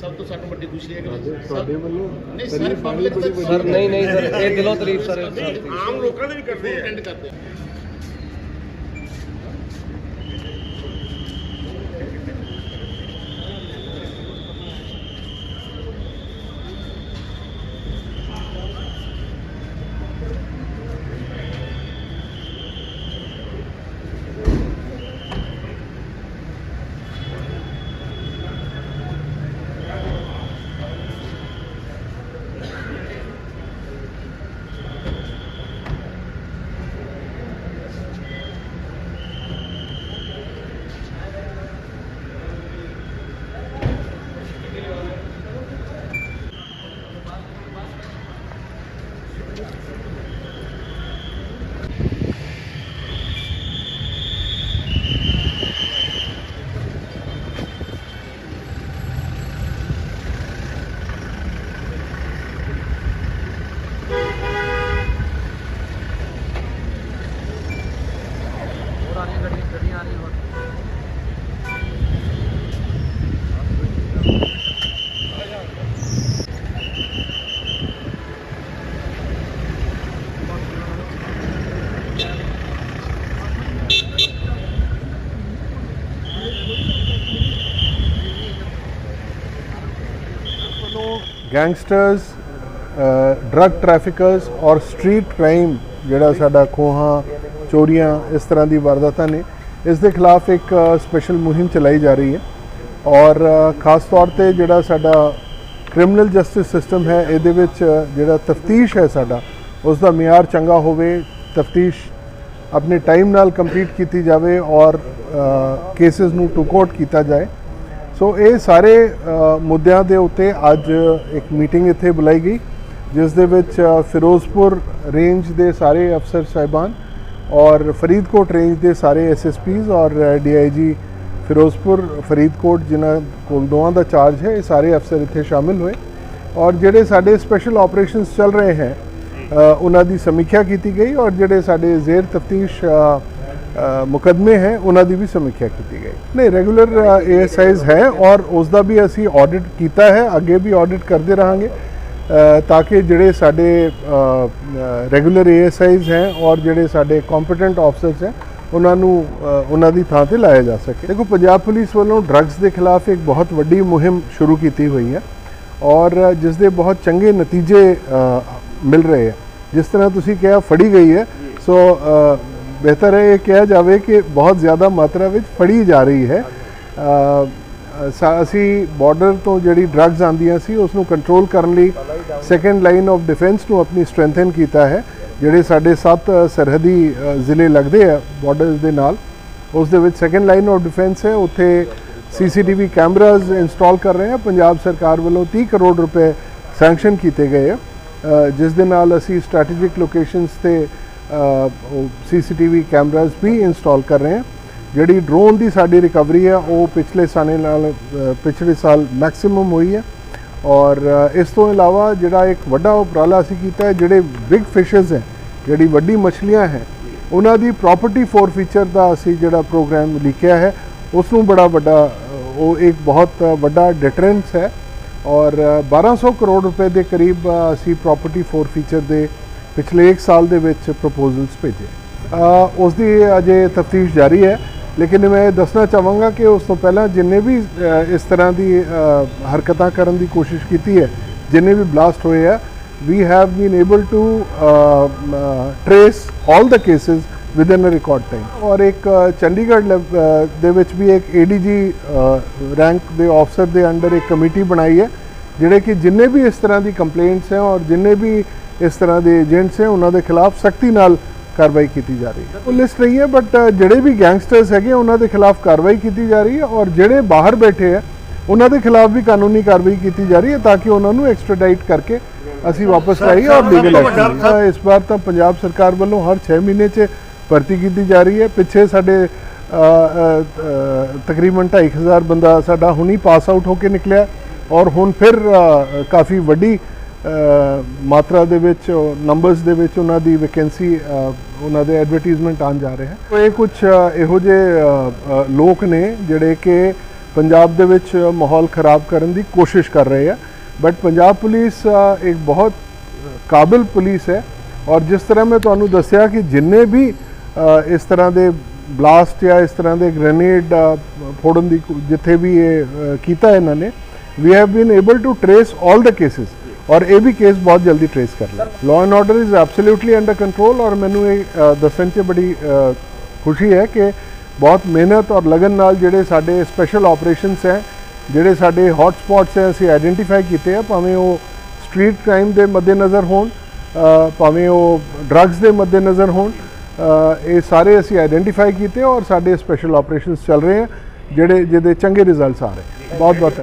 ਸਭ ਤੋਂ ਸਾਨੂੰ ਵੱਡੀ ਖੁਸ਼ੀ ਹੈ ਕਿ ਤੁਹਾਡੇ ਵੱਲੋਂ ਨਹੀਂ ਸਾਰੇ ਪਬਲਿਕ ਨਹੀਂ ਨਹੀਂ ਸਰ ਇਹ ਦਿਲੋਂ ਤਾਰੀਫ ਸਰ ਆਮ ਲੋਕਾਂ ਦੇ ਵੀ ਕਰਦੇ ਆ ਅਟੈਂਡ ਕਰਦੇ ਆ ਗੈਂਗਸਟਰਸ ਡਰੱਗ ਟ੍ਰੈਫਿਕਰਸ ਔਰ ਸਟਰੀਟ ਕ੍ਰਾਈਮ ਜਿਹੜਾ ਸਾਡਾ ਖੋਹਾਂ ਚੋਰੀਆਂ ਇਸ ਤਰ੍ਹਾਂ ਦੀ ਵਾਰਦਾਤਾਂ ਨੇ। ਇਸ ਦੇ ਖਿਲਾਫ ਇੱਕ ਸਪੈਸ਼ਲ ਮੁਹਿੰਮ ਚਲਾਈ ਜਾ ਰਹੀ ਹੈ। ਔਰ ਖਾਸ ਤੌਰ ਤੇ ਜਿਹੜਾ ਸਾਡਾ ਕ੍ਰਿਮੀਨਲ ਜਸਟਿਸ ਸਿਸਟਮ ਹੈ, ਇਹਦੇ ਵਿੱਚ ਜਿਹੜਾ ਤਫਤੀਸ਼ ਹੈ ਸਾਡਾ, ਉਸ ਦਾ ਮਿਆਰ ਚੰਗਾ ਹੋਵੇ, ਤਫਤੀਸ਼ ਆਪਣੇ ਟਾਈਮ ਨਾਲ ਕੰਪਲੀਟ ਕੀਤੀ ਜਾਵੇ ਔਰ ਕੇਸਿਸ ਨੂੰ ਟੂ ਕੋਰਟ ਕੀਤਾ ਜਾਏ। ਸੋ ਇਹ ਸਾਰੇ ਮੁੱਦਿਆਂ ਦੇ ਉੱਤੇ ਅੱਜ ਇੱਕ ਮੀਟਿੰਗ ਇੱਥੇ ਬੁਲਾਈ ਗਈ, ਜਿਸ ਦੇ ਵਿੱਚ ਫਿਰੋਜ਼ਪੁਰ ਰੇਂਜ ਦੇ ਸਾਰੇ ਅਫਸਰ, ਸਾਹਿਬਾਨ ਔਰ ਫਰੀਦਕੋਟ ਰੇਂਜ ਦੇ ਸਾਰੇ ਐਸਐਸਪੀਜ਼ ਔਰ ਡੀਆਈਜੀ ਫਿਰੋਜ਼ਪੁਰ ਫਰੀਦਕੋਟ ਜਿਨ੍ਹਾਂ ਕੋਲ ਦੋਵਾਂ ਦਾ ਚਾਰਜ ਹੈ ਇਹ ਸਾਰੇ ਅਫਸਰ ਇੱਥੇ ਸ਼ਾਮਿਲ ਹੋਏ ਔਰ ਜਿਹੜੇ ਸਾਡੇ ਸਪੈਸ਼ਲ ਆਪਰੇਸ਼ਨਸ ਚੱਲ ਰਹੇ ਹੈ ਅ, ਉਹਨਾਂ ਦੀ ਸਮੀਖਿਆ ਕੀਤੀ ਗਈ ਔਰ ਜਿਹੜੇ ਸਾਡੇ ਜ਼ੇਰ ਤਫਤੀਸ਼ ਮੁਕਦਮੇ ਹੈ ਉਹਨਾਂ ਦੀ ਵੀ ਸਮੀਖਿਆ ਕੀਤੀ ਗਈ ਨਹੀਂ ਰੈਗੂਲਰ ਏਐਸਆਈਜ਼ ਹੈ ਔਰ ਉਸ ਦਾ ਵੀ ਅਸੀਂ ਆਡਿਟ ਕੀਤਾ ਹੈ ਅੱਗੇ ਵੀ ਆਡਿਟ ਕਰਦੇ ਰਹਾਂਗੇ ਅ, ਤਾਂ ਕਿ ਜਿਹੜੇ ਸਾਡੇ ਰੈਗੂਲਰ ਏਐਸਆਈਜ਼ ਹੈ ਔਰ ਜਿਹੜੇ ਸਾਡੇ ਕੰਪੀਟੈਂਟ ਆਫਸਰਸ ਹੈ, ਉਹਨਾਂ ਨੂੰ ਉਹਨਾਂ ਦੀ ਥਾਂ ਤੇ ਲਾਇਆ ਜਾ ਸਕੇ। ਦੇਖੋ, ਪੰਜਾਬ ਪੁਲਿਸ ਵੱਲੋਂ ਡਰੱਗਸ ਦੇ ਖਿਲਾਫ ਇੱਕ ਬਹੁਤ ਵੱਡੀ ਮੁਹਿੰਮ ਸ਼ੁਰੂ ਕੀਤੀ ਹੋਈ ਹੈ ਔਰ ਜਿਸ ਦੇ ਬਹੁਤ ਚੰਗੇ ਨਤੀਜੇ ਮਿਲ ਰਹੇ ਹੈ। ਜਿਸ ਤਰ੍ਹਾਂ ਤੁਸੀਂ ਕਿਹਾ, ਫੜੀ ਗਈ ਹੈ। ਸੋ ਬਿਹਤਰ ਹੈ ਇਹ ਕਿਹਾ ਜਾਵੇ ਕਿ ਬਹੁਤ ਜ਼ਿਆਦਾ ਮਾਤਰਾ ਵਿੱਚ ਫੜੀ ਜਾ ਰਹੀ ਹੈ। ਅਸੀਂ ਬਾਰਡਰ ਤੋਂ ਜਿਹੜੀ ਡਰੱਗਸ ਆਉਂਦੀਆਂ ਸੀ ਉਸ ਨੂੰ ਕੰਟਰੋਲ ਕਰਨ ਲਈ ਸੈਕੰਡ ਲਾਈਨ ਆਫ ਡਿਫੈਂਸ ਨੂੰ ਆਪਣੀ ਸਟਰੈਂਥਨ ਕੀਤਾ ਹੈ, ਜਿਹੜੇ ਸਾਡੇ ਸੱਤ ਸਰਹੱਦੀ ਜ਼ਿਲ੍ਹੇ ਲੱਗਦੇ ਆ ਬਾਰਡਰਸ ਦੇ ਨਾਲ। ਉਸ ਦੇ ਵਿੱਚ ਸੈਕੰਡ ਲਾਈਨ ਆਫ ਡਿਫੈਂਸ ਹੈ, ਉੱਥੇ ਸੀਸੀਟੀਵੀ ਕੈਮਰਾਜ਼ ਇੰਸਟਾਲ ਕਰ ਰਹੇ ਹਾਂ ਪੰਜਾਬ ਸਰਕਾਰ ਵੱਲੋਂ 30 ਕਰੋੜ ਰੁਪਏ ਸੈਂਕਸ਼ਨ ਕੀਤੇ ਗਏ ਆ। ਜਿਸ ਦੇ ਨਾਲ ਅਸੀਂ ਸਟ੍ਰੈਟੇਜਿਕ ਲੋਕੇਸ਼ਨਸ ਤੇ ਸੀਸੀਟੀਵੀ ਕੈਮਰਾਜ਼ ਵੀ ਇੰਸਟਾਲ ਕਰ ਰਹੇ ਹਾਂ ਜਿਹੜੀ ਡਰੋਨ ਦੀ ਸਾਡੀ ਰਿਕਵਰੀ ਹੈ ਉਹ ਪਿਛਲੇ ਸਾਲੇ ਨਾਲ ਪਿਛਲੇ ਸਾਲ ਮੈਕਸਿਮਮ ਹੋਈ ਹੈ ਔਰ ਇਸ ਤੋਂ ਇਲਾਵਾ ਜਿਹੜਾ ਇੱਕ ਵੱਡਾ ਉਪਰਾਲਾ ਅਸੀਂ ਕੀਤਾ ਹੈ ਜਿਹੜੇ ਬਿਗ ਫਿਸ਼ਸ ਹੈ ਜਿਹੜੀ ਵੱਡੀ ਮੱਛਲੀਆਂ ਹੈ ਉਹਨਾਂ ਦੀ ਪ੍ਰਾਪਰਟੀ ਫੋਰਫੀਚਰ ਦਾ ਅਸੀਂ ਜਿਹੜਾ ਪ੍ਰੋਗਰਾਮ ਲਿਖਿਆ ਹੈ ਉਸ ਨੂੰ ਬੜਾ ਵੱਡਾ ਉਹ ਇੱਕ ਬਹੁਤ ਵੱਡਾ ਡਿਟਰੈਂਸ ਹੈ। ਔਰ ਅ, 1200 ਕਰੋੜ ਰੁਪਏ ਦੇ ਕਰੀਬ ਅ, ਅਸੀਂ ਪ੍ਰਾਪਰਟੀ ਫੋਰਫੀਚਰ ਦੇ ਪਿਛਲੇ 1 ਸਾਲ ਦੇ ਵਿੱਚ ਪ੍ਰਪੋਜ਼ਲਸ ਭੇਜੇ। ਅ, ਉਸ ਦੀ ਅਜੇ ਤਫਤੀਸ਼ ਜਾਰੀ ਹੈ। ਲੇਕਿਨ ਮੈਂ ਇਹ ਦੱਸਣਾ ਚਾਹਾਂਗਾ ਕਿ ਉਸ ਤੋਂ ਪਹਿਲਾਂ ਜਿੰਨੇ ਵੀ ਇਸ ਤਰ੍ਹਾਂ ਦੀ ਹਰਕਤਾਂ ਕਰਨ ਦੀ ਕੋਸ਼ਿਸ਼ ਕੀਤੀ ਹੈ, ਜਿੰਨੇ ਵੀ ਬਲਾਸਟ ਹੋਏ ਆ we have been able to trace all the cases within a record time ਔਰ ਇੱਕ ਚੰਡੀਗੜ੍ਹ ਲੈਵ- ਦੇ ਵਿੱਚ ਵੀ ਇੱਕ ਏਡੀਜੀ ਰੈਂਕ ਦੇ ਆਫਸਰ ਦੇ ਅੰਡਰ ਇੱਕ ਕਮੇਟੀ ਬਣਾਈ ਹੈ, ਜਿਹੜੇ ਕਿ ਜਿੰਨੇ ਵੀ ਇਸ ਤਰ੍ਹਾਂ ਦੀ ਕੰਪਲੇਂਟਸ ਹੈ ਔਰ ਜਿੰਨੇ ਵੀ ਇਸ ਤਰ੍ਹਾਂ ਦੇ ਏਜੰਟਸ ਹੈ, ਉਹਨਾਂ ਦੇ ਖਿਲਾਫ ਸਖਤੀ ਨਾਲ ਕਾਰਵਾਈ ਕੀਤੀ ਜਾ ਰਹੀ ਹੈ। ਪੁਲਿਸ ਨਹੀਂ ਹੈ ਬਟ ਜਿਹੜੇ ਵੀ ਗੈਂਗਸਟਰਸ ਹੈਗੇ ਉਹਨਾਂ ਦੇ ਖਿਲਾਫ ਕਾਰਵਾਈ ਕੀਤੀ ਜਾ ਰਹੀ ਹੈ ਔਰ ਜਿਹੜੇ ਬਾਹਰ ਬੈਠੇ ਆ ਉਹਨਾਂ ਦੇ ਖਿਲਾਫ ਵੀ ਕਾਨੂੰਨੀ ਕਾਰਵਾਈ ਕੀਤੀ ਜਾ ਰਹੀ ਹੈ ਤਾਂ ਕਿ ਉਹਨਾਂ ਨੂੰ ਐਕਸਟ੍ਰੈਡਾਈਟ ਕਰਕੇ ਅਸੀਂ ਵਾਪਸ ਲਾਈਏ ਔਰ ਲੀਗਲ ਐਕਸ਼ਨ ਇਸ ਵਾਰ ਤਾਂ ਪੰਜਾਬ ਸਰਕਾਰ ਵੱਲੋਂ ਹਰ 6 ਮਹੀਨੇ 'ਚ ਭਰਤੀ ਕੀਤੀ ਜਾ ਰਹੀ ਹੈ। ਪਿੱਛੇ ਸਾਡੇ ਤਕਰੀਬਨ 2500 ਬੰਦਾ ਸਾਡਾ ਹੁਣੀ ਪਾਸ ਆਊਟ ਹੋ ਕੇ ਨਿਕਲਿਆ ਔਰ ਹੁਣ ਫਿਰ ਕਾਫੀ ਵੱਡੀ ਮਾਤਰਾ ਦੇ ਵਿੱਚ ਨੰਬਰਸ ਦੇ ਵਿੱਚ ਉਹਨਾਂ ਦੀ ਵੈਕੈਂਸੀ ਉਹਨਾਂ ਦੇ ਐਡਵਰਟਾਈਜ਼ਮੈਂਟ ਆਉਣ ਜਾ ਰਹੇ ਹੈ। ਇਹ ਕੁਝ ਇਹੋ ਜਿਹੇ ਲੋਕ ਨੇ ਜਿਹੜੇ ਕਿ ਪੰਜਾਬ ਦੇ ਵਿੱਚ ਮਾਹੌਲ ਖਰਾਬ ਕਰਨ ਦੀ ਕੋਸ਼ਿਸ਼ ਕਰ ਰਹੇ ਆ। ਬਟ ਪੰਜਾਬ ਪੁਲਿਸ ਇੱਕ ਬਹੁਤ ਕਾਬਿਲ ਪੁਲਿਸ ਹੈ। ਔਰ ਜਿਸ ਤਰ੍ਹਾਂ ਮੈਂ ਤੁਹਾਨੂੰ ਦੱਸਿਆ ਕਿ ਜਿੰਨੇ ਵੀ ਇਸ ਤਰ੍ਹਾਂ ਦੇ ਬਲਾਸਟ ਜਾਂ ਇਸ ਤਰ੍ਹਾਂ ਦੇ ਗ੍ਰੇਨੇਡ ਫੋੜਨ ਦੀ ਕੋ- ਜਿੱਥੇ ਵੀ ਇਹ ਕੀਤਾ ਇਹਨਾਂ ਨੇ we have been able to trace 올 the cases ਔਰ ਇਹ ਵੀ ਕੇਸ ਬਹੁਤ ਜਲਦੀ ਟ੍ਰੇਸ ਕਰ ਲਿਆ law and order is absolutely under control ਔਰ ਮੈਨੂੰ ਇਹ ਦੱਸਣ 'ਚ ਬੜੀ ਖੁਸ਼ੀ ਹੈ ਕਿ ਬਹੁਤ ਮਿਹਨਤ ਔਰ ਲਗਨ ਨਾਲ ਜਿਹੜੇ ਸਾਡੇ ਸਪੈਸ਼ਲ ਆਪਰੇਸ਼ਨਸ ਹੈ, ਜਿਹੜੇ ਸਾਡੇ ਹੌਟ ਸਪੌਟਸ ਹੈ, ਅਸੀਂ ਆਈਡੈਂਟੀਫਾਈ ਕੀਤੇ ਆ, ਭਾਵੇਂ ਉਹ ਸਟਰੀਟ ਕ੍ਰਾਈਮ ਦੇ ਮੱਦੇਨਜ਼ਰ ਹੋਣ ਭਾਵੇਂ ਉਹ ਡਰੱਗਸ ਦੇ ਮੱਦੇਨਜ਼ਰ ਹੋਣ ਇਹ ਸਾਰੇ ਅਸੀਂ ਆਈਡੈਂਟੀਫਾਈ ਕੀਤੇ ਔਰ ਸਾਡੇ ਸਪੈਸ਼ਲ ਆਪਰੇਸ਼ਨਸ ਚੱਲ ਰਹੇ ਆ, ਜਿਹੜੇ, ਜਿਹਦੇ ਚੰਗੇ ਰਿਜ਼ਲਟਸ ਆ ਰਹੇ। ਬਹੁਤ ਬਹੁਤ